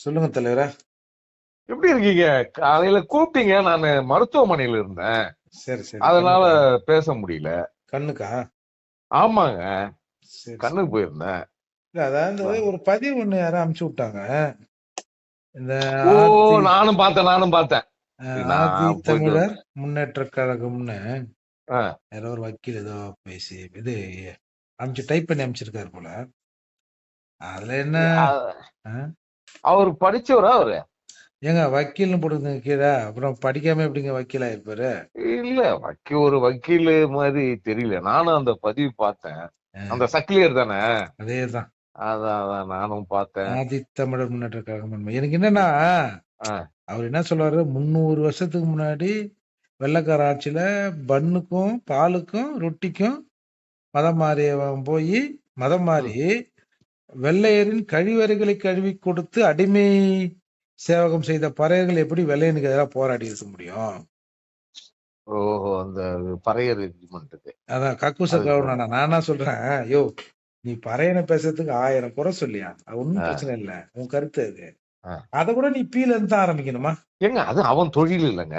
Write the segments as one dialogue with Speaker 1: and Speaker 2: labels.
Speaker 1: சொல்லுங்க தலைவரா.
Speaker 2: எப்படி இருக்கீங்க? காலையில கூப்பிட்டீங்க. நான் மருத்துவமனையில இருந்தேன்.
Speaker 1: சரி சரி.
Speaker 2: அதனால? பேச முடியல.
Speaker 1: கண்ணுக்கா?
Speaker 2: ஆமாங்க. கண்ணுக்கு போயிருந்தேன்.
Speaker 1: இல்ல, அதாவது ஒரு பதிவு ஒண்ணு யாரும் அமுச்சு விட்டாங்க. இந்த
Speaker 2: நானும் பார்த்தேன் நானும் பார்த்தேன்.
Speaker 1: தமிழர் முன்னேற்ற கழகம்னு. யாரோ ஒரு வக்கீல் ஏதோ பேசி இது அமுச்சு டைப் பண்ணி அமுச்சிருக்காரு போல. அதுல என்ன?
Speaker 2: அவர் படிச்சவரா அவரு?
Speaker 1: ஏங்க வக்கீல்னு போட்டுருந்தீங்க கீழே. அப்புறம் படிக்காம எப்படிங்க வக்கீல் ஆயிருப்பாரு
Speaker 2: இல்ல வக்கீ ஒரு வக்கீல் மாதிரி தெரியல. நானும் அந்த பதிவு பார்த்தேன். அந்த சக்லியர் தானே?
Speaker 1: அதேதான்.
Speaker 2: அதான் அதான் நானும் பார்த்தேன்.
Speaker 1: ஆதி தமிழர் முன்னேற்ற கழகம். எனக்கு என்னன்னா. அவர் என்ன சொல்றாரு முந்நூறு வருஷத்துக்கு முன்னாடி வெள்ளைக்கார ஆட்சியில பன்னுக்கும் பாலுக்கும் ரொட்டிக்கும் மதம் மாறியவன் போய் மதம் மாறி வெள்ளையரின் கழிவறைகளை கழுவி கொடுத்து அடிமை சேவகம் செய்த பறையர்கள் எப்படி வெள்ளையனுக்கு எதிராக போராடி இருக்க முடியும்?
Speaker 2: ஓஹோ அந்த பறையர் ரெஜிமெண்ட்டுக்கு
Speaker 1: அதான் கக்கூச கவுனா நான் என்ன சொல்றேன்? யோ நீ பறையனை பேசுறதுக்கு ஆயிரம் குறை சொல்லியா? அது
Speaker 2: ஆ.
Speaker 1: பிரச்சனை இல்ல. உன் கருத்து அது. அத கூட நீ பீல இருந்து ஆரம்பிக்கணுமா?
Speaker 2: ஏங்க அது அவன் தொழில் இல்லைங்க.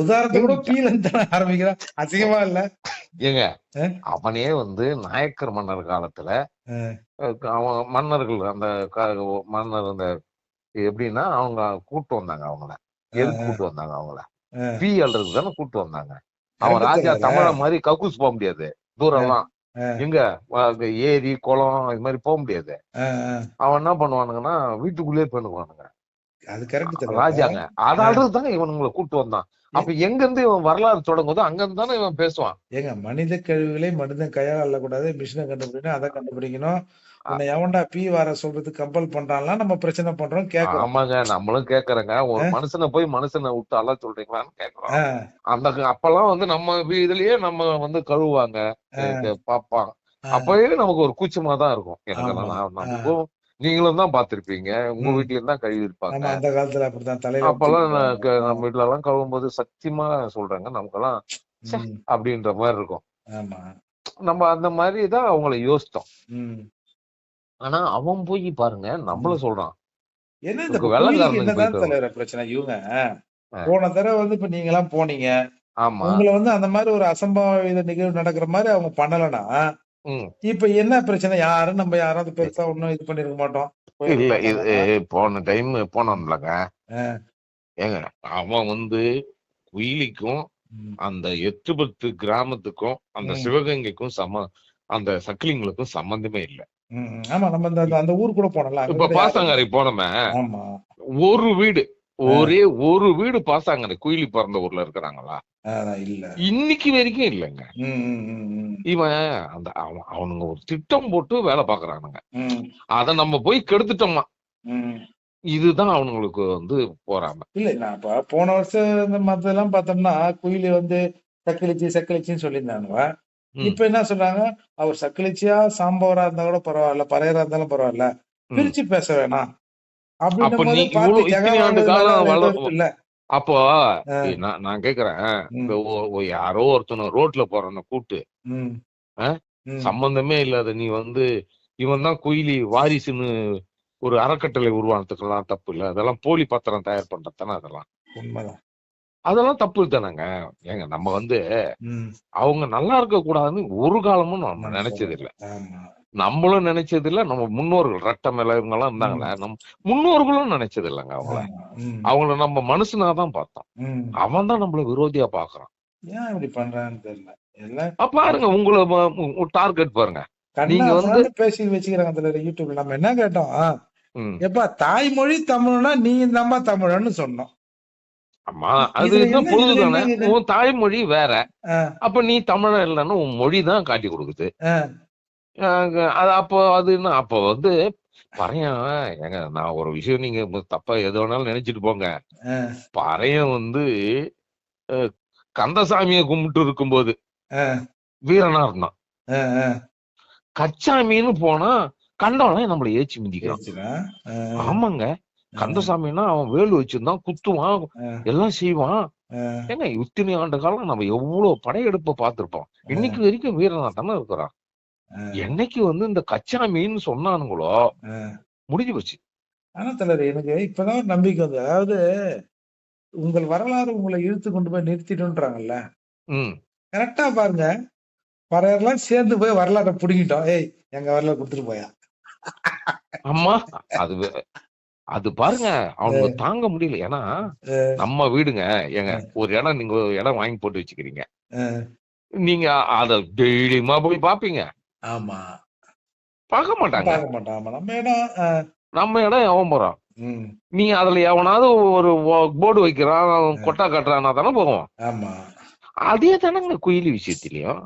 Speaker 1: உதாரணத்தை கூட
Speaker 2: ஏங்க?
Speaker 1: பீல இருந்து தானே ஆரம்பிக்கிறான் அசிங்கமா இல்ல
Speaker 2: ஏங்க? அவனே வந்து நாயக்கர் மன்னர் காலத்துல அவன் மன்னர்கள் அந்த மன்னர் அந்த எப்படின்னா அவங்க கூட்டு வந்தாங்க அவங்கள எதுக்கு கூட்டு வந்தாங்க அவங்கள. பீ அல்றதுக்கு தானே கூட்டு வந்தாங்க அவன் ராஜா. தமிழ மாதிரி கக்கூஸ் போக முடியாது தூரம்லாம். எங்க ஏரி குளம் இது மாதிரி போக முடியாது. அவன் என்ன பண்ணுவானுங்கன்னா வீட்டுக்குள்ளேயே பண்ணுவானுங்க
Speaker 1: அது கரெக்ட்
Speaker 2: ராஜாங்க. அது அல்றதுதாங்க இவனுங்களை கூட்டு வந்தான். அப்ப எங்க இருந்து இவன் வரலாறு தொடங்குதோ அங்க இருந்து தானே இவன் பேசுவான்.
Speaker 1: ஏங்க மனித கழிவுகளை மனிதன் கையால் அள்ளக்கூடாது மிஷினை கண்டுபிடிக்கணும் அதை கண்டுபிடிக்கணும். உன்னை எவன்டா பீ வர சொல்றதுக்கு கம்பல் பண்றான்லாம் நம்ம பிரச்சனை பண்றோம் கேக்குறோம்.
Speaker 2: ஆமாங்க நம்மளும் கேக்குறேங்க. ஒரு? மனுஷனை போய் மனுஷனை விட்டு அல்ல சொல்றீங்களான்னு கேக்குறோம். அந்த அப்பெல்லாம் வந்து நம்ம இதுலயே நம்ம வந்து கழுவுவாங்க
Speaker 1: ஆ.
Speaker 2: அப்பவே நமக்கு ஒரு கூச்சமா தான் இருக்கும். நான் நமக்கும் நீங்களும் தான் பாத்திருப்பீங்க உங்க
Speaker 1: ம்.
Speaker 2: வீட்லயும் தான் கழுவி இருப்பாங்க.
Speaker 1: அந்த காலத்துல அப்படித்தான். தலையில
Speaker 2: அப்பெல்லாம் நம்ம வீட்ல எல்லாம் கழுவும் போது சத்தியமா சொல்றேங்க. நமக்கெல்லாம் ச்சே,
Speaker 1: ம்,
Speaker 2: அப்படின்ற மாதிரி இருக்கும். நம்ம அந்த மாதிரி தான் அவங்கள யோசித்தோம். ஆனா அவன் போய் பாருங்க நம்மள சொல்றான்.
Speaker 1: என்ன இந்த தலைவர பிரச்சனை? இவங்க. போன தடவை வந்து இப்ப நீங்க எல்லாம் போனீங்க.
Speaker 2: ஆமா.
Speaker 1: உங்களை வந்து அந்த மாதிரி ஒரு அசம்பாவித நிகழ்வு நடக்கிற மாதிரி அவங்க பண்ணலனா
Speaker 2: ம்
Speaker 1: இப்ப என்ன பிரச்சனை யாரும் நம்ம யாராவது பெருசா ஒண்ணும் இது பண்ணிருக்க மாட்டோம்
Speaker 2: இல்ல இது. போன டைம் போனோம்லங்க. ஏங்க அவன் வந்து குயிலிக்கும். அந்த எட்டு பத்து கிராமத்துக்கும் அந்த. சிவகங்கைக்கும் சம அந்த சக்கிலிங்களுக்கும் சம்பந்தமே இல்ல.
Speaker 1: ஆமா நம்ம அந்த- ஊர் கூட போனல அங்க
Speaker 2: இப்ப பாசாங்கரை போனோமே ஒரு வீடு ஒரே ஒரு வீடு பாசாங்கரை குயிலி பிறந்த ஊர்ல இருக்கிறாங்களா? இன்னைக்கு வரைக்கும் இல்லைங்க. இவன் அந்த அவன் அவனுங்க ஒரு திட்டம் போட்டு வேலை பாக்குறானுங்க. அத நம்ம போய் கெடுத்துட்டோமா. இதுதான் அவனுங்களுக்கு வந்து போறாம.
Speaker 1: இல்ல நான் இப்ப போன வருஷம் இந்த மத்தெல்லாம் பார்த்தோம்னா குயிலி வந்து சக்கிலிச்சி சக்கிலிச்சின்னு சொல்லியிருந்தானுங்க
Speaker 2: ம்.
Speaker 1: இப்ப என்ன சொல்றாங்க? அவர் சக்கிலிச்சியா சாம்பவரா இருந்தா கூட பரவாயில்ல பறையரா இருந்தாலும் பரவாயில்ல. பிரிச்சு பேச வேணாம்.
Speaker 2: அப்ப நான் கேக்குறேன். யாரோ ஒருத்தனை ரோட்ல போறவன கூட்டு. சம்பந்தமே இல்லாத நீ வந்து இவன் தான் குயிலி வாரிசுன்னு ஒரு அறக்கட்டளை உருவானதுக்கெல்லாம் தப்பு இல்ல. அதெல்லாம் போலி பத்திரம் தயார் பண்றது தானே அதெல்லாம். அதெல்லாம் தப்பு தானேங்க. ஏங்க நம்ம வந்து. அவங்க நல்லா இருக்க கூடாதுன்னு ஒரு காலமும் நம்ம நினைச்சது இல்ல. நம்மளும் நினைச்சது இல்ல நம்ம முன்னோர்கள் ரட்ட மேல இவங்க எல்லாம் இருந்தாங்களே நம்ம முன்னோர்களும் நினைச்சது இல்லைங்க அவங்கள. அவங்கள நம்ம மனுஷனாதான் பார்த்தோம். அவன் தான் நம்மள விரோதியா பாக்குறான்
Speaker 1: ஏன் இப்படி பண்றான்னு தெரியல.
Speaker 2: பாருங்க உங்களை டார்கெட் பாருங்க. நீங்க வந்து-
Speaker 1: பேசி வச்சுக்கிறாங்க அதுல யூடியூப்ல நம்ம என்ன கேட்டோம். எப்பா தாய்மொழி தமிழ்னா நீ தாம்மா தமிழன்னு சொன்னோம்.
Speaker 2: ஆமா அது
Speaker 1: இதுல
Speaker 2: என்ன உன் தாய்மொழி வேற. அப்ப நீ தமிழர் இல்லைன்னு உன் மொழி தான் காட்டி கொடுக்குது. அது அப்போ அது என்ன அப்போ வந்து பறையன் ஏங்க நான் ஒரு விஷயம் நீங்க தப்பா எது வேணாலும் நினைச்சிட்டு போங்க. பறையன் வந்து கந்தசாமியை கும்பிட்டு இருக்கும்போது வீரனா இருந்தான். கச்சாமின்னு போனா கண்டவன் நம்மள ஏச்சி மிதிக்கிறான். ஆமாங்க. கந்தசாமின்னா அவன் வேலு வச்சிருந்தான் குத்துவான் எல்லாம் செய்வான். ஏங்க இத்தனை ஆண்டு காலம் நம்ம எவ்வளவு படையெடுப்ப பார்த்திருப்போம். இன்னைக்கு வரைக்கும் தானே இருக்கிறான். என்னைக்கு வந்து இந்த கச்சாமின்னு சொன்னானுங்களோ
Speaker 1: ஆ.
Speaker 2: முடிஞ்சு போச்சு.
Speaker 1: ஆனா தலைவர் எனக்கு இப்பதான் நம்பிக்கை வந்து அதாவது உங்கள் வரலாறு உங்களை இழுத்து கொண்டு போய் நிறுத்திடுன்றாங்கல்ல
Speaker 2: ம்.
Speaker 1: கரெக்டா பாருங்க. பறையர்லாம் சேர்ந்து போய் வரலாற்றை புடுங்கிட்டோம். ஏய் எங்க வரலாறு கொடுத்துட்டு போயா?
Speaker 2: அம்மா அது அது பாருங்க அவனுக்கு தாங்க முடியல. ஏன்னா நம்ம வீடுங்க. ஏங்க ஒரு இடம் நீங்க இடம் வாங்கி போட்டு வச்சுக்கிறீங்க. நீங்க அத டெய்லியுமா போய் பாப்பீங்க.
Speaker 1: ஆமா.
Speaker 2: பார்க்க மாட்டாங்க
Speaker 1: பார்க்க மாட்டோம் ஆமா நம்ம இடம்
Speaker 2: நம்ம இடம் எவன் போறான்? நீ அதுல எவனாவது ஒரு போர்டு வைக்கிறான் கொட்டா கட்டுறான்னா தானே போவோம்
Speaker 1: ஆமா.
Speaker 2: அதே தானங்க குயிலி விஷயத்திலயும்.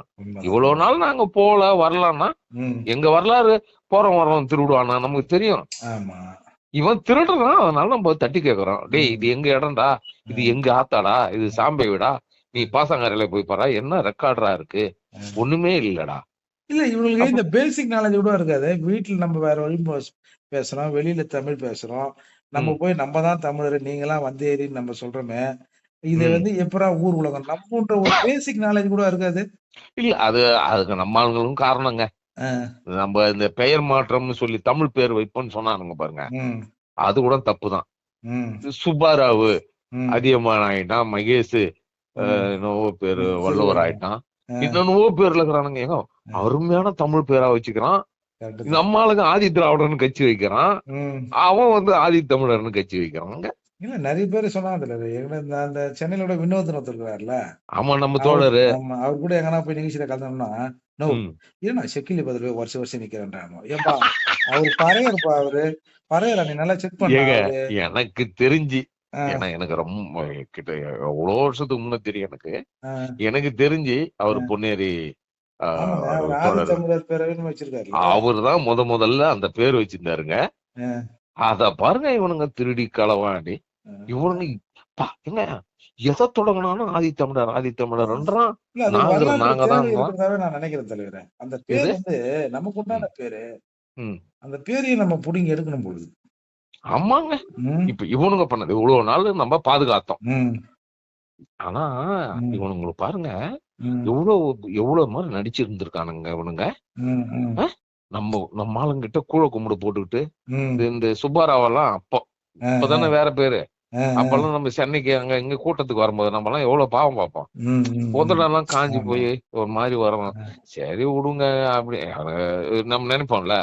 Speaker 2: இவ்வளவு நாள் நாங்க போல வரலாம்னா எங்க வரலாறு போறோம் வரோம் திருடுவானா நமக்கு தெரியும்.
Speaker 1: ஆமா.
Speaker 2: இவன் திருடுறான் அதனால நம்ம தட்டி கேக்குறோம். டேய் இது எங்க இடம்டா? இது எங்க ஆத்தாடா? இது சாம்பை வீடா? நீ பாசங்கரையில போய் பாரா? என்ன ரெக்கார்டரா இருக்கு. ஒண்ணுமே இல்லடா.
Speaker 1: இல்ல இவங்களுக்கு இந்த பேசிக் நாலேஜ் கூட இருக்காது. வீட்டுல நம்ம வேற வழி பேசுறோம். வெளியில தமிழ் பேசுறோம். நம்ம. போய் நம்ம தான் தமிழர் நீங்களாம் வந்தேரின்னு நம்ம சொல்றோமே. இது. வந்து எப்படா ஊர் உலகம்? நம்மன்ற ஒரு பேசிக் நாலேஜ் கூட இருக்காது.
Speaker 2: இல்ல அது அதுக்கு நம்ம ஆளுங்களும் காரணங்க. நம்ம இந்த பெயர் மாற்றம்னு சொல்லி தமிழ் பேர் வைப்போம்னு சொன்னானுங்க பாருங்க. அது கூட தப்புதான்
Speaker 1: ம்,
Speaker 2: சுப்பாராவு அதியமான் ஆயிட்டான். மகேஷ் பேரு வள்ளுவர். ஆயிட்டான். என்னென்னவோ பேர்ல இருக்கிறானுங்க. ஏங்க அருமையான தமிழ் பேரா வச்சுக்கிறான். நம்ம ஆளுங்க ஆதி திராவிடன்னு கட்சி வைக்கிறான். அவன் வந்து ஆதி தமிழர்னு கட்சி வைக்கிறாங்க
Speaker 1: இல்ல நிறைய பேர் சொன்னாங்க இதுல எங்க இந்த அந்த சென்னையில கூட வினோதன் ஒருத்தர் இருக்கிறாருல
Speaker 2: ஆமா நம்ம தோழரு.
Speaker 1: ஆமா அவர் கூட எங்கன்னா போய் நிகழ்ச்சியில கலந்தோம்னா நோ. ஏன்னா செக்கிலி பதில் போய் வருஷம் வருஷம் நிக்கிறேன்றாங்க ஏப்பா அவர் பறையர்ப்பா அவரு. பறையரா நீ நல்லா செக் பண்ண
Speaker 2: ஏங்க
Speaker 1: அவரு.
Speaker 2: எனக்கு தெரிஞ்சு ஏன்னா எனக்கு ரொம்ப கிட்ட எவ்வளோ வருஷத்துக்கு முன்ன தெரியும் எனக்கு. எனக்கு தெரிஞ்சு அவர் பொன்னேரி
Speaker 1: ஆமாங்க, அவர்
Speaker 2: தான் முத முதல்ல அந்த பேர் வச்சிருந்தாருங்க. அத பாருங்க இவனுங்க திருடி களவாடி. இவனுங்க என்ன எதை தொடங்கினாலும் ஆதி தமிழர் ஆதி தமிழர்ன்றான்
Speaker 1: இல்ல அது
Speaker 2: நாங்க- நாங்க தான்
Speaker 1: நான் நினைக்கிறேன் தலைவரே. அந்த பேர்? வந்து நமக்கு உண்டான பேரு. அந்த பேரையும் நம்ம புடிங்கி எடுக்கணும் பொழுது.
Speaker 2: ஆமாங்க. இப்ப இவனுங்க பண்ணது இவ்வளவு நாள் நம்ம பாதுகாத்தோம். ஆனா
Speaker 1: ம்.
Speaker 2: இவனுங்களுக்கு பாருங்க எவ்வளவு எவ்வளவு மாதிரி நடிச்சிருந்திருக்கானுங்க இவனுங்க. நம்ம நம்ம ஆளுங்கிட்ட கூழ கும்பிடு போட்டுக்கிட்டு. இந்த இந்த சுப்பாராவெல்லாம் அப்போ. இப்பதானே வேற பேரு. அப்பெல்லாம் நம்ம சென்னைக்கு அங்க இங்க கூட்டத்துக்கு வரும்போது நம்ம எல்லாம் எவ்வளவு பாவம் பார்ப்போம். உதடெல்லாம் காஞ்சி. போய் ஒரு மாதிரி வரும். சரி விடுங்க அப்படி நம்ம நினைப்போம்ல.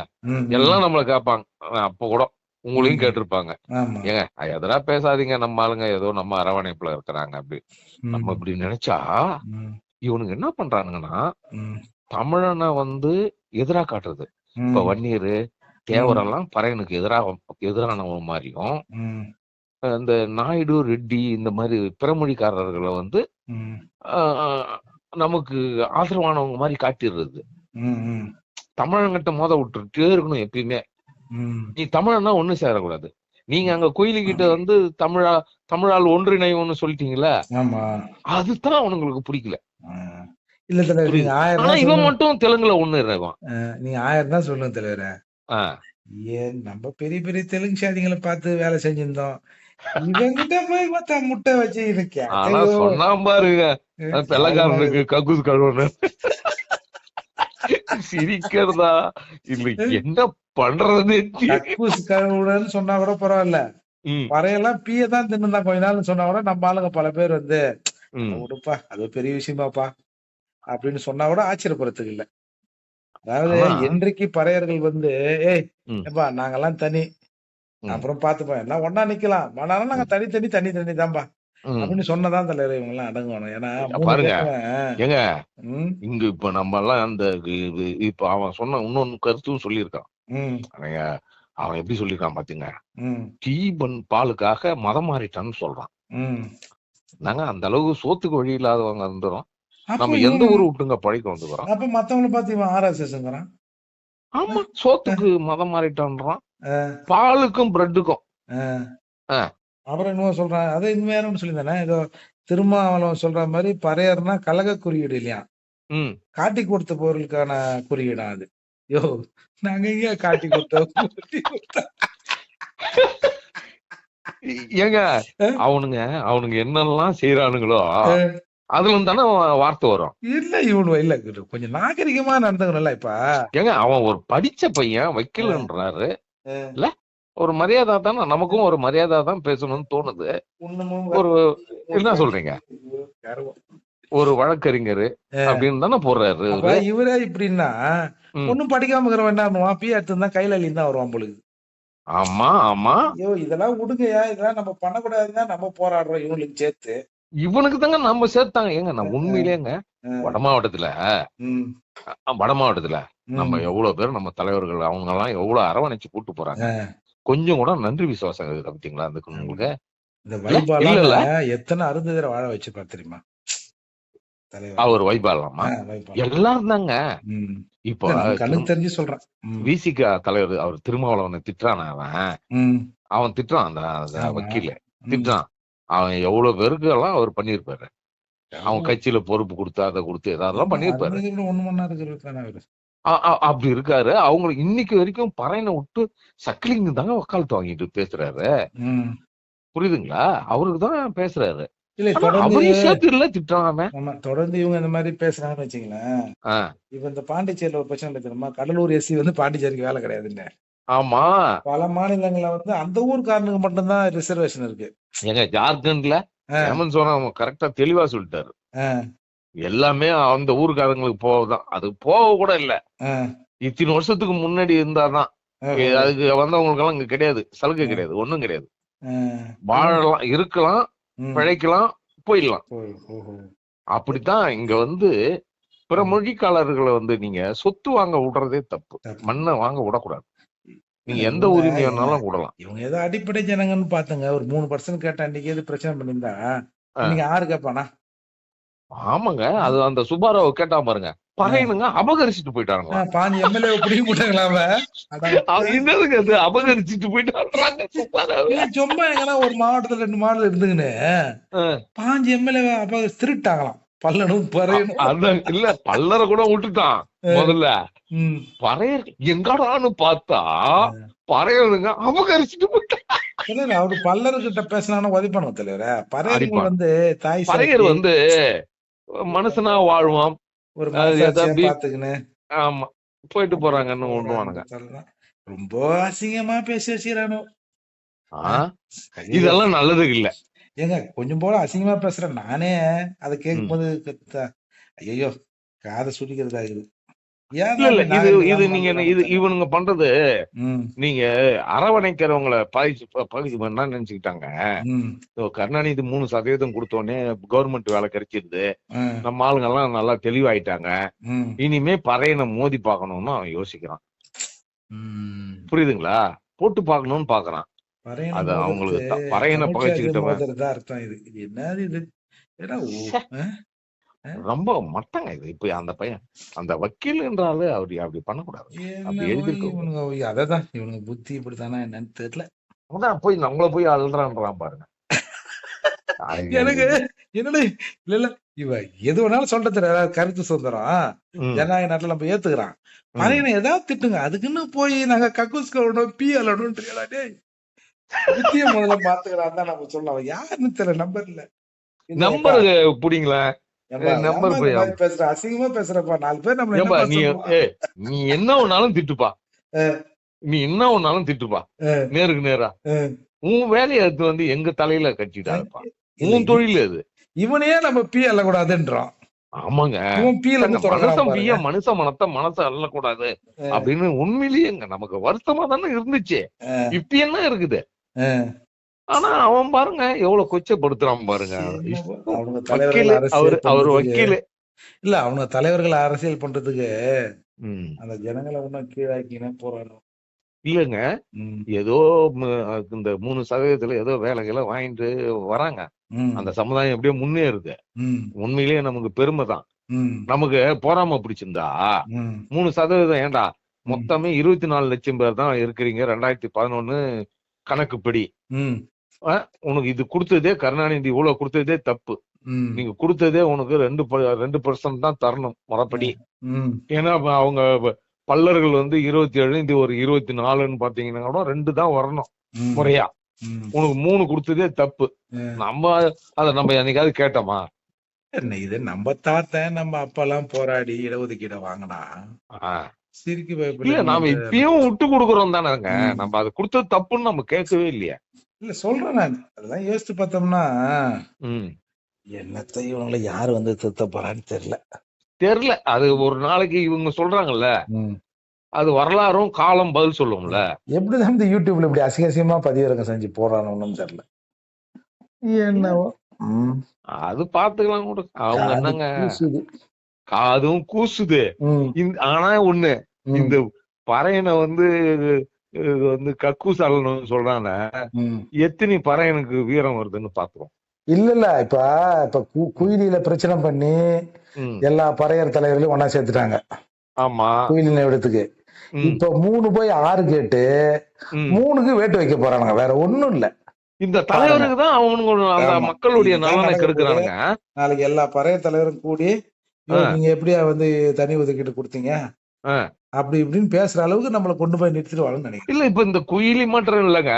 Speaker 2: எல்லாம் நம்மள கேட்பாங்க. ஆஹ் அப்ப கூட உங்களையும். கேட்டிருப்பாங்க. ஏங்க எதனா பேசாதீங்க நம்ம ஆளுங்க ஏதோ நம்ம அரவணைப்புல இருக்கிறாங்க அப்படி. நம்ம இப்படி நினைச்சா
Speaker 1: ம்,
Speaker 2: இவனுங்க என்ன பண்றானுங்கன்னா தமிழனை வந்து எதிரா காட்டுறது. இப்ப வன்னியர் தேவரெல்லாம் பறையனுக்கு எதிராக எதிரானவங்க மாதிரியும் இந்த நாயுடு ரெட்டி இந்த மாதிரி பிறமொழிக்காரர்களை வந்து நமக்கு ஆதரவானவங்க மாதிரி காட்டிடுறது. தமிழங்கிட்ட மோத விட்டுட்டே இருக்கணும் எப்பயுமே. நீ தமிழன்னா ஒண்ணு சேரக்கூடாது. நீங்க அங்க கோயிலுக்கிட்ட வந்து தமிழா தமிழால் ஒன்றிணைவுன்னு சொல்லிட்டீங்களே அதுதான் அவனுங்களுக்கு பிடிக்கல.
Speaker 1: இல்ல தலைவர் ஆயிரம்
Speaker 2: இவன் மட்டும் தெலுங்குல ஒண்ணு இருவான்
Speaker 1: நீங்க ஆயிரம் தான் சொல்லுங்க தலைவரே. ஏன் நம்ம பெரிய பெரிய தெலுங்கு சாதிகளை பார்த்து வேலை செஞ்சிருந்தோம். இவங்கிட்ட போய் பார்த்தா முட்டை வச்சு கேட்கவே
Speaker 2: சொன்னா பாருங்க. வெள்ளக்காரனுக்கு கக்கூஸ் கழுவணும் சிரிக்கிறதா? இல்ல என்ன பண்றது
Speaker 1: கக்கூஸ் கழுவுடன்னு சொன்னா கூட பரவாயில்ல.
Speaker 2: ம்,
Speaker 1: பறையெல்லாம் பீய தான் தின்னுதான் கொஞ்ச நாள் சொன்னா கூட நம்ம ஆளுங்க பல பேர் வந்து. விடுப்பா அது பெரிய விஷயமாப்பா அப்படின்னு சொன்னா கூட ஆச்சரியப்படுறதுக்கு இல்ல. அதாவது என்றைக்கு பறையர்கள் வந்து ஏய்
Speaker 2: ம்.
Speaker 1: எப்பா நாங்கெல்லாம் தனி. அப்புறம் பாத்துப்போம் எல்லாம் ஒன்னா நிக்கலாம். ஆனாலும் நாங்க தனி தனி தனி தனி தான்பா. அப்படின்னு சொன்னதான் தலைவர் இவங்க எல்லாம் அடங்குவானு ஏன்னா
Speaker 2: பாருங்க. ஏங்க இங்க இப்ப நம்ம எல்லாம் அந்த இப்ப அவன் சொன்ன இன்னொன்னு கருத்தும் சொல்லியிருக்கான்.
Speaker 1: ம்,
Speaker 2: அவன் அவன் எப்படி சொல்லியிருக்கான் பாத்தீங்க.
Speaker 1: ம்,
Speaker 2: டீபன் பாலுக்காக மதம் மாறிட்டான்னு சொல்றான்.
Speaker 1: ம்.
Speaker 2: நாங்க அந்த அளவுக்கு சோத்துக்கு வழி இல்லாதவங்க இருந்துரும்
Speaker 1: அப்ப
Speaker 2: நம்ம எந்த
Speaker 1: இவன்
Speaker 2: ஊர் விட்டுங்க பழைக்க வந்துக்கிறோம்.
Speaker 1: அப்ப மத்தவங்கள பார்த்து இவன் ஆர்எஸ்எஸ்ங்கிறான்
Speaker 2: ஆமா சோத்துக்கு மதம் மாறிட்டான்றான். பாலுக்கும் பிரெட்டுக்கும். ஆ.
Speaker 1: அப்புறம் என்னமோ சொல்றான் அது இன்னும் வேற ஒண்ணு சொல்லியிருந்தானே? ஏதோ திருமாவளவன் சொல்ற மாதிரி பறையர்னா கழக குறியீடு இல்லையா?
Speaker 2: ம்.
Speaker 1: காட்டி கொடுத்த பொருளுக்கான குறியீடா அது. யோ நாங்க எங்க காட்டி கொடுத்தோம்.
Speaker 2: ஏங்க? அவனுங்க அவனுங்க என்னெல்லாம் செய்யறானுங்களோ அதுல தானே வார்த்தை வரும்.
Speaker 1: இல்ல இவனு இல்ல கொஞ்சம் நாகரிகமா நடந்துக்கணும்ல இப்ப.
Speaker 2: ஏங்க அவன் ஒரு படிச்ச பையன் வைக்கலன்றாரு. இல்ல ஒரு மரியாதை தானே நமக்கும் ஒரு மரியாதை தான் பேசணும்னு தோணுது. ஒரு என்ன சொல்றீங்க. ஒரு வழக்கறிஞர் அப்படின்னு தானே போடுறாரு. இவரே
Speaker 1: இப்படின்னா
Speaker 2: ம்.
Speaker 1: ஒண்ணும் படிக்காம இருக்கிறவன் என்ன பண்ணுவான்? பி எடுத்து தான் கையில தான் வருவான் பொழுது
Speaker 2: ஆமா ஆமா.
Speaker 1: ஐயோ இதெல்லாம் விடுங்கயா இதெல்லாம் நம்ம பண்ணக்கூடாதுன்னா நம்ம போராடுறோம் இவங்களுக்கு சேர்த்து.
Speaker 2: இவனுக்கு தாங்க நம்ம சேர்த்தாங்க. ஏங்க நான் உண்மையிலேங்க. வட மாவட்டத்துல வட மாவட்டத்துல. நம்ம எவ்வளவு பேர் நம்ம தலைவர்கள் அவங்க எல்லாம் எவ்வளவு அரவணைச்சு கூட்டு போறாங்க. கொஞ்சம் கூட நன்றி விசுவாசம் இருக்கு பாத்தீங்களா? அதுக்கு உங்களுக்கு?
Speaker 1: இந்த. வைபாலாம் எத்தனை அருந்ததிர வாழ வச்சிருப்பா தெரியுமா?
Speaker 2: அவர் வைபாலாமா. எல்லாரும் தாங்க. இப்போ
Speaker 1: கண்ணுக்கு தெரிஞ்சு சொல்றேன்.
Speaker 2: விசிக தலைவர் அவர் திருமாவளவனை திட்டுறான் அவன். அவன் திட்டுறான் அந்த. வக்கீல. திட்டுறான். அவன் எவ்வளவு பேருக்கு எல்லாம் அவர் பண்ணிருப்பாரு அவன் கட்சியில பொறுப்பு கொடுத்து அதை கொடுத்து ஏதாவது அ- அப்படி இருக்காரு. அவங்களுக்கு இன்னைக்கு வரைக்கும் பறையனை விட்டு சக்கிலிங்க தாங்க வக்காலத்து வாங்கிட்டு பேசுறாரு. புரியுதுங்களா? அவருக்கு தான் பேசுறாரு.
Speaker 1: இல்ல தொடர்ந்து
Speaker 2: திட்டுறான்
Speaker 1: ஆமா தொடர்ந்து இவங்க இந்த மாதிரி பேசுறாங்கன்னு வச்சுங்களேன் இப்ப இந்த பாண்டிச்சேரியில ஒரு பிரச்சனை தெரியுமா கடலூர் எஸ்சி வந்து பாண்டிச்சேரிக்கு வேலை கிடையாதுன்னு
Speaker 2: ஆமா.
Speaker 1: பல மாநிலங்கள்ல வந்து அந்த ஊர்க்காரனுக்கு மட்டும்தான் ரிசர்வேஷன் இருக்கு.
Speaker 2: எங்க ஜார்க்கண்ட்ல. ஹேமந்த் சோனா கரெக்டா தெளிவா சொல்லிட்டாரு. எல்லாமே அந்த ஊருக்காரங்களுக்கு போவதான் அது போக கூட இல்ல. இத்தனை வருஷத்துக்கு முன்னாடி இருந்தாதான். அதுக்கு வந்தவங்களுக்கு எல்லாம் இங்க கிடையாது. சலுகை கிடையாது. ஒண்ணும் கிடையாது. வாழலாம் இருக்கலாம். பிழைக்கலாம் போயிடலாம். அப்படித்தான் இங்க வந்து பிற மொழிக்காரர்களை வந்து நீங்க சொத்து வாங்க விடுறதே தப்பு. மண்ணை வாங்க விடக்கூடாது. நீங்க எந்த உரிமை வேணாலும் விடலாம்.
Speaker 1: இவங்க ஏதோ அடிப்படை ஜனங்கன்னு பாத்துங்க ஒரு மூணு பர்சன்ட் கேட்டா அன்னைக்கு எது பிரச்சனை பண்ணியிருந்தா. இன்னைக்கு ஆறு கேட்பானா
Speaker 2: ஆமாங்க. அது அந்த சுபாராவை கேட்டா பாருங்க. பறையனுங்க அபகரிச்சுட்டு போயிட்டாங்களா
Speaker 1: பாஞ்சு எம்எல்ஏ பிடிக்க போட்டாங்களாம
Speaker 2: என்னதுங்க அது? அபகரிச்சுட்டு போயிட்டாங்க
Speaker 1: சும்மா எங்கன்னா ஒரு மாவட்டத்துல ரெண்டு மாவட்டம் இருந்துங்கன்னு. பாஞ்சு எம்எல்ஏ அப்ப திருட்டாங்களாம். பல்லனும் பறையணும்.
Speaker 2: அதான் இல்ல பல்லரை கூட விட்டுட்டான் முதல்ல. பறையர் எங்கடான்னு பார்த்தா பறையனுங்க அபகரிச்சுட்டு போயிட்டான்
Speaker 1: தலைவர் அவரு பல்லர்கிட்ட பேசினாலும் உதவி தலைவர. பறையர்கள்
Speaker 2: அடிப்பான்.
Speaker 1: வந்து தாய்
Speaker 2: பறையர் வந்து மனுஷனா வாழ்வான்.
Speaker 1: ஒரு
Speaker 2: ஆமா. போயிட்டு போறாங்கன்னு ஒண்ணுவானுங்க.
Speaker 1: ரொம்ப அசிங்கமா பேசி வச்சுக்கிறானோ?
Speaker 2: இதெல்லாம் நல்லது இல்ல.
Speaker 1: ஏங்க கொஞ்சம் போல அசிங்கமா பேசுறேன். நானே அதை கேட்கும் போது ஐயோ காதை சுடிக்கிறதா
Speaker 2: இது இது நீங்க இது இவனுங்க பண்றது நீங்க அரவணைக்கிறவங்கள பகிச்சு பகிச்சு என்ன நினைச்சுக்கிட்டாங்க. கருணாநிதி மூணு சதவீதம் கொடுத்தோடனே கவர்மெண்ட் வேலை கிடைச்சிருது. நம்ம ஆளுங்க எல்லாம் நல்லா தெளிவாயிட்டாங்க. இனிமே பறையனை மோதி பார்க்கணும்னு அவன் யோசிக்கிறான். புரியுதுங்களா? போட்டு பார்க்கணும்னு பாக்குறான் அது அவங்களுக்கு பறையனை பகைச்சுக்கிட்டவன்.
Speaker 1: அர்த்தம் இது. என்னது இது?
Speaker 2: ரொம்ப மட்டங்க இது. இப்ப அந்த பையன் அந்த வக்கீல்ன்றாரு அப்படி அப்படி பண்ணக்கூடாது. அப்படி
Speaker 1: என்னவோ
Speaker 2: எழுதிருக்க
Speaker 1: இவனுங்க அததான் இவனுங்க புத்தி இப்படித்தானா என்னன்னு தெரியல.
Speaker 2: அதான் போய் நம்மள போய் அழுறான்றான் பாருங்க.
Speaker 1: எனக்கு என்னடா இல்ல இல்ல. இவ எது வேணாலும் சொல்ல தெரியாது கருத்து சுதந்திரம் ஜனநாயக நாட்டுல நம்ம ஏத்துக்கிறான். பறையனை ஏதாவது திட்டுங்க. அதுக்குன்னு போய் நாங்க கக்கூஸ் கலணும் பி அலணும் தெரியாதா புத்திய முதல்ல பாத்துக்கிறான் தான் நம்ம சொல்லலாம் யாருன்னு தெரியல நம்பர் இல்ல.
Speaker 2: நம்பர் புடிங்களா number போய்
Speaker 1: பேசுற அசிங்கமா பேசுறப்பா நாலு பேர் நம்ம
Speaker 2: ஏம்பா
Speaker 1: என்ன
Speaker 2: நீ என்ன ஒன்னாலும் திட்டுப்பா. நீ என்ன ஒன்னாலும் திட்டுப்பா. நேருக்கு நேரா. உன் வேலையை எடுத்து வந்து எங்க தலையில கட்டிட்டாருப்பா உன் தொழில் அது
Speaker 1: இவனையே நம்ம பி அள்ள கூடாதுன்றான்
Speaker 2: ஆமாங்க மனுஷன் பிய. மனுஷ மனத்தை மனசை அள்ளக்கூடாது. அப்படின்னு உண்மையிலேயேங்க நமக்கு வருத்தமா தானே இருந்துச்சு. இப்ப என்ன இருக்குது. ஆனா அவன் பாருங்க எவ்வளவு கொச்சப்படுத்துறான் பாருங்க. வக்கீல் அவர் வக்கீல்.
Speaker 1: இல்ல அவனுங்க தலைவர்கள் அரசியல் பண்றதுக்கு. அந்த ஜனங்களை இன்னும் கீழாக்கின போராடும்
Speaker 2: இல்லங்க. ஏதோ இந்த மூணு சதவீதத்துல ஏதோ வேலைகளை வாங்கிட்டு வராங்க. அந்த சமுதாயம் எப்படியோ முன்னேறுது. உண்மையிலேயே நமக்கு பெருமை தான். நமக்கு போராம பிடிச்சிருந்தா மூணு சதவீதம் ஏன்டா மொத்தமே இருபத்தி நாலு லட்சம் பேர் தான் இருக்கிறீங்க. ரெண்டாயிரத்தி பதினொன்னு கணக்குப்படி. உனக்கு இது கொடுத்ததே கருணாநிதி இவ்வளவு கொடுத்ததே தப்பு. நீங்க கொடுத்ததே உனக்கு ரெண்டு ரெண்டு பர்சன்ட் தான் தரணும் முறைப்படி.
Speaker 1: ம்,
Speaker 2: ஏன்னா அவங்க பல்லர்கள் வந்து இருபத்தி ஏழு இது ஒரு இருபத்தி நாலுன்னு பாத்தீங்கன்னா கூட ரெண்டு தான் வரணும் முறையா. உனக்கு மூணு கொடுத்ததே தப்பு. நம்ம அத நம்ம என்னைக்காவது கேட்டோமா?
Speaker 1: இது? நம்ம தாத்தன் நம்ம அப்பெல்லாம் போராடி இடஒதுக்கீடை வாங்கினா? சிரிக்க
Speaker 2: நாம இப்பயும் விட்டு கொடுக்குறோம் தானேங்க. நம்ம அது கொடுத்தது தப்புன்னு நம்ம கேட்கவே இல்லையா.
Speaker 1: இல்ல சொல்றேன் நான். அதெல்லாம் யோசிச்சு பார்த்தோம்னா
Speaker 2: ம்.
Speaker 1: என்னத்த இவங்களை யாரு வந்து திருத்த போறான்னு தெரியல.
Speaker 2: தெரியல. அது ஒரு நாளைக்கு இவங்க சொல்றாங்கல்ல. அது வரலாறும் காலம் பதில் சொல்லும்ல.
Speaker 1: எப்படிதான் இந்த யூடியூப்ல இப்படி அசிங்க அசிங்கமா பதிவிறக்கம் செஞ்சு போறானுன்னு தெரியல. என்னவோ. ம்.
Speaker 2: அது பாத்துக்கலாம் கூட. அவங்க
Speaker 1: காது
Speaker 2: என்னங்க?
Speaker 1: கூசுது.
Speaker 2: காதும் கூசுது.
Speaker 1: ம்,
Speaker 2: இந்த- ஆனா ஒண்ணு
Speaker 1: ம்,
Speaker 2: இந்த பறையனை வந்து வந்து சொல்றாங்க
Speaker 1: ம்.
Speaker 2: எத்தனை பறையனுக்கு வீரம் வருதுன்னு பாத்துருவோம்
Speaker 1: இல்ல இல்ல. இப்ப இப்ப குயிலியில பிரச்சனை பண்ணி எல்லா பறையர் தலைவர்களையும் ஒன்னா சேர்த்துட்டாங்க.
Speaker 2: ஆமா.
Speaker 1: குயிலின இடத்துக்கு
Speaker 2: ம்,
Speaker 1: இப்ப மூணு போய் ஆறு கேட்டு. மூணுக்கு வேட்டு வைக்க போறானுங்க. வேற ஒண்ணும் இல்ல.
Speaker 2: இந்த தலைவருக்கு தான் அவனுங்க. மக்களுடைய நலனை கெடுக்கிறானுங்க.
Speaker 1: நாளைக்கு எல்லா பறையர் தலைவரும் கூடி "ஐயோ,
Speaker 2: ஆ.
Speaker 1: நீங்க எப்படியா வந்து தனி ஒதுக்கீடு கொடுத்தீங்க. அப்படி இப்படின்னு பேசுற அளவுக்கு நம்மள கொண்டு போய் நிறுத்திடுவாங்கன்னு நினைக்கிறேன்.
Speaker 2: இல்ல இப்ப இந்த குயிலி மட்டும் இல்லைங்க.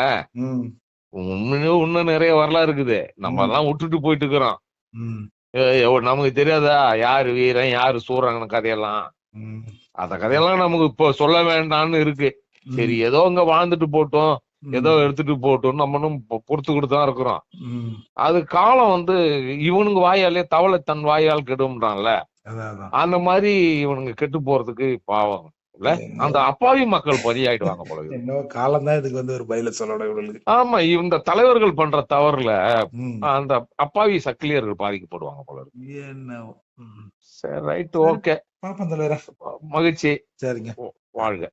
Speaker 2: இன்னும் நிறைய வரலாறு இருக்குது. நம்ம. எல்லாம் விட்டுட்டு போயிட்டு இருக்கிறோம் நமக்கு தெரியாதா? யாரு வீரன்? யாரு சூறாங்கன்னு கதையெல்லாம்? அந்த கதையெல்லாம் நமக்கு இப்போ சொல்ல வேண்டாம்னு இருக்கு. சரி ஏதோ அங்க வாழ்ந்துட்டு போட்டோம். ஏதோ எடுத்துட்டு போட்டோம் நம்மளும் பொறுத்துக்கிட்டு தான் இருக்கிறோம். அது காலம் வந்து இவனுங்க வாயாலே தவளை தன் வாயால் கெடும்ன்றான்ல. அந்த மாதிரி இவனுங்க கெட்டு போறதுக்கு பாவம். இல்ல? அந்த அப்பாவி மக்கள் பதியாயிடுவாங்க போல இருக்கு.
Speaker 1: என்னவோ காலம் தான் இதுக்கு வந்து ஒரு பதில சொல்லணும்
Speaker 2: ஆமா இந்த தலைவர்கள் பண்ற தவறுல. அந்த அப்பாவி சக்கிலியர்கள் பாதிக்கப்படுவாங்க போல
Speaker 1: ம்.
Speaker 2: சரி ரைட் ஓகே. மகிழ்ச்சி.
Speaker 1: சரிங்க.
Speaker 2: வாழ்க.